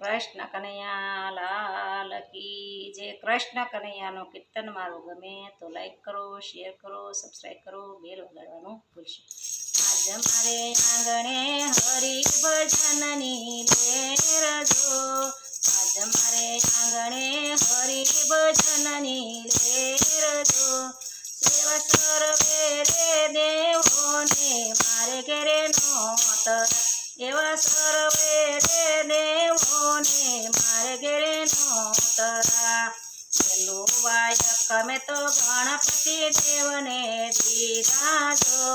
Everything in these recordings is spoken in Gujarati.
કૃષ્ણ કનૈયા, લાલ કી જે કૃષ્ણ કનૈયાનો કીર્તન મારું ગમે તો લાઈક કરો શેર કરો સબસ્ક્રાઈબ કરો બેલ વગાડવાનું ભૂલશો. આજ મારે આંગણે હરી ભજનની લેર જો. આજ મારે આંગણે હરી ભજનની લેર જો. સેવા સર્વે રે દેવોને, મારે ઘેરે નોતર એવા સર્વે રે દેવોને મારે નો તરા પેલું વાયક અમે તો ગણપતિ દેવને દીધા જો.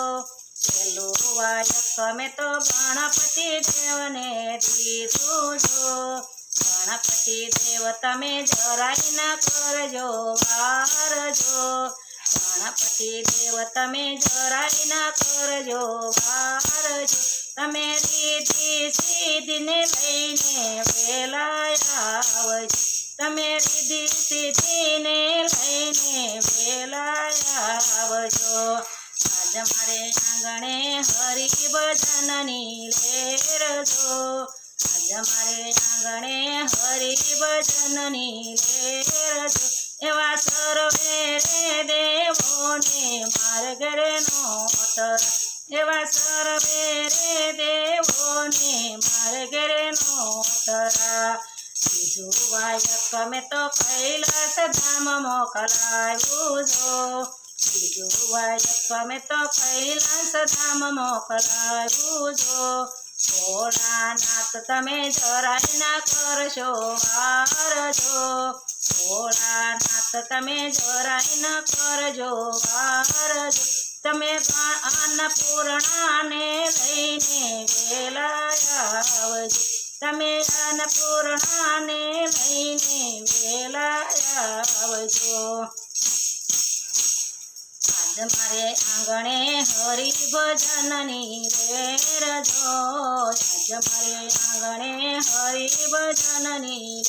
પેલું વાયક અમે તો ગણપતિ દેવને દીધું જો. ગણપતિ દેવ તમે જરાય ના કરજો વારજો ગણપતિ દેવ તમે જરાય ના કરજો વારજો તમે રીધી સીધીને લઈને વેલા આવજો તમે રીધી સીધીને લઈને વેલા આવજો આજ મારે આંગણે હરી ભજનની લેર જો આજ મારે આંગણે એવા સર્વે રે દેવોને માર્ગરનો નોતર એવા સર્વે રે દેવોને માર્ગરનો નોતરા બીજું વાયક અમે તો કૈલાસ ધામ મોકલાયું જો. બીજું વાયક અમે તો કૈલાસ ધામ મોકલાયું જો. ભોળાનાથ તમે જરાય ના કરશો ભોળાનાથ તમે જરાય ના કરજો વારજો તમે અન્નપૂર્ણાને લઈને વેલા આવજો. તમે અન્નપૂર્ણાને લઈને વેલા આવજો. આજ મારે આંગણે હરિ ભજનની રેર જો આજ મારે આંગણે હરિ ભજનની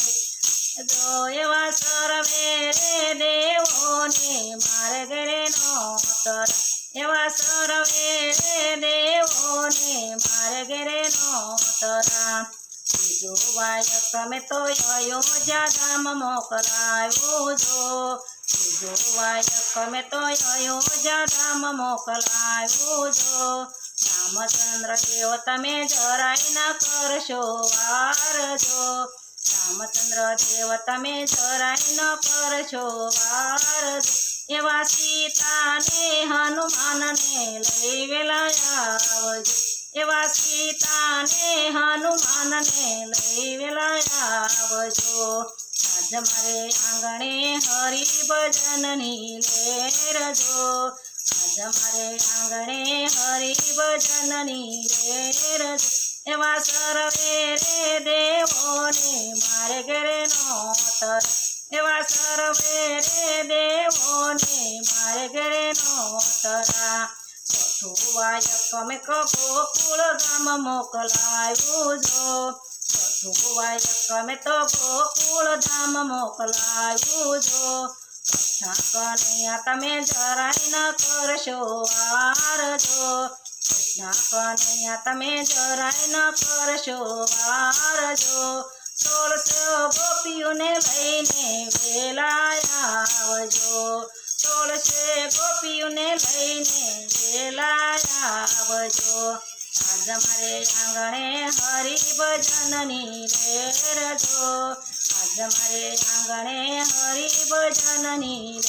જો એવા સર રે દેવોને મારે ઘરે નોતર. એવા સર્વે રે દેવોને મારે ઘરે નોતરા. બીજું વાયક અમે તો અયોધ્યા ધામ મોકલાયો જો બીજું વાયક અમે તો અયોધ્યા ધામ મોકલાયો જો રામચંદ્ર દેવ તમે જરાય ના કરશો વારજો રામચંદ્ર દેવ તમે જરાય ન કરશો વાર. એવા સીતાને હનુમાનને લઈ વેલા આવજો. એવા સીતાને હનુમાનને લઈ વેલા આવજો. આજ મારે આંગણે હરિભજનની ભજનની લેર જો આજ મારે આંગણે હરિભજનની ભજનની લેર જો એવા સર્વે રે દેવોને મારે ઘરે નોતર એવા સર્વે રે દેવોને મારે ઘરે નોતરા ચોથું વાયક અમે ગોકુળ ગામ મોકલાયું જો. ચોથું વાયક અમે તો ગોકુળ ધામ મોકલાયું જો. કનૈયા તમે જરાય ન કરશો વારજો કનૈયા તમે જરાય ન કરશો વારજો સોળસો ગોપીઓને લઈને વેલા આવજો. સોળસે ગોપીઓને લઈને વેલા આવજો. આજ મારે આંગણે હરી ભજનની રેર જો. આજ મારે આંગણે હરિ ભજનની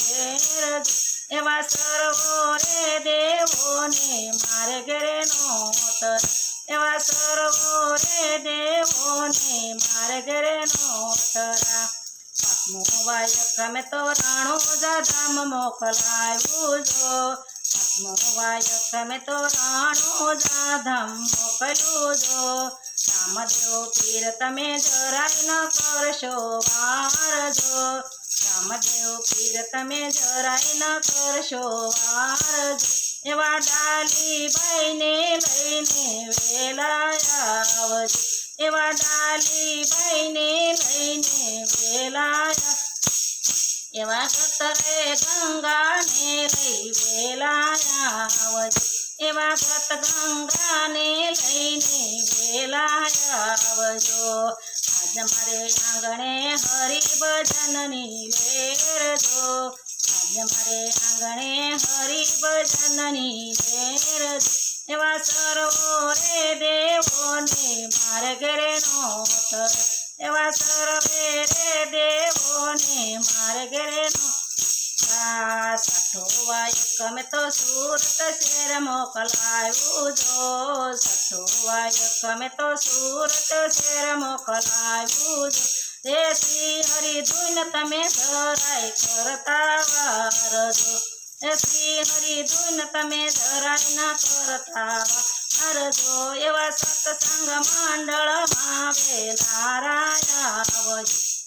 રેર જો એવા સર્વો રે દેવોને મારે ઘરે નોતર. એવા સર્વો રે દેવોને મારે ઘરે નોતરા. વાયક અમે તો રાણો જાધામ મોકલાયું જો. વાયક અમે તો રાણો જાધામ મોકલ્યું જો. રામદેવ પીર તમે જરાય ન કરશો વારજો રામદેવ પીર તમે જરાય ન કરશો વાર એવા ડાલી ભાઈને લઈને વેલા આવજો. એવા ડાલી ભાઈને લઈને વેલા એવા સતરે ગંગાને લઈ વેલા આવજો. એવા સત ગંગાને લઈને વેલા આવજો. આજ મારે આંગણે હરિ ભજનની લેર દો. આજ મારે આંગણે હરિ ભજનની લેર એવા સર્વો રે દેવોને મારે ઘરે નો એવા સર્વે રે દેવોને મારે ઘરે નો સઠોવા એકમે તો સુરત શેર મોકલાયું જો. સઠોવા એકમે તો સુરત શેર મોકલાયું જો. એ શ્રી હરિધુન તમે ધરાય કરતા વારજો એ શ્રી હરિધુન તમે ધરાય ના કરતા વારજો એવા સત્સંગ મંડળમાં વેલારાય આવજો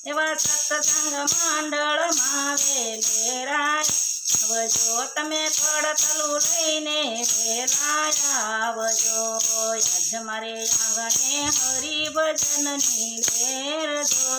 એવા સત્સંગ મંડળમાં વેલેરાય આવજો, તમે પડતલું લઈને વેલાય આવજો. આજ મારે આંગણે હરિભજનની લેરજો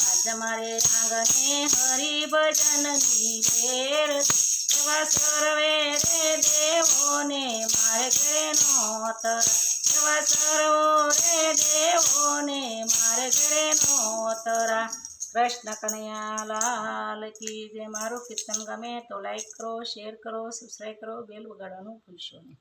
આજ મારે આંગણે હરિભજનની લેરજો એવા સર્વે રે દેવોને મારે ઘરે નોતર. એવા સર્વો રે દેવોને મારે ઘરે નોતરા. કૃષ્ણ કનૈયાલાલ કી જે મારું કીર્તન ગમે તો લાઈક કરો શેર કરો સબસ્ક્રાઈબ કરો બેલ વગાડવાનું ભૂલશો નહીં.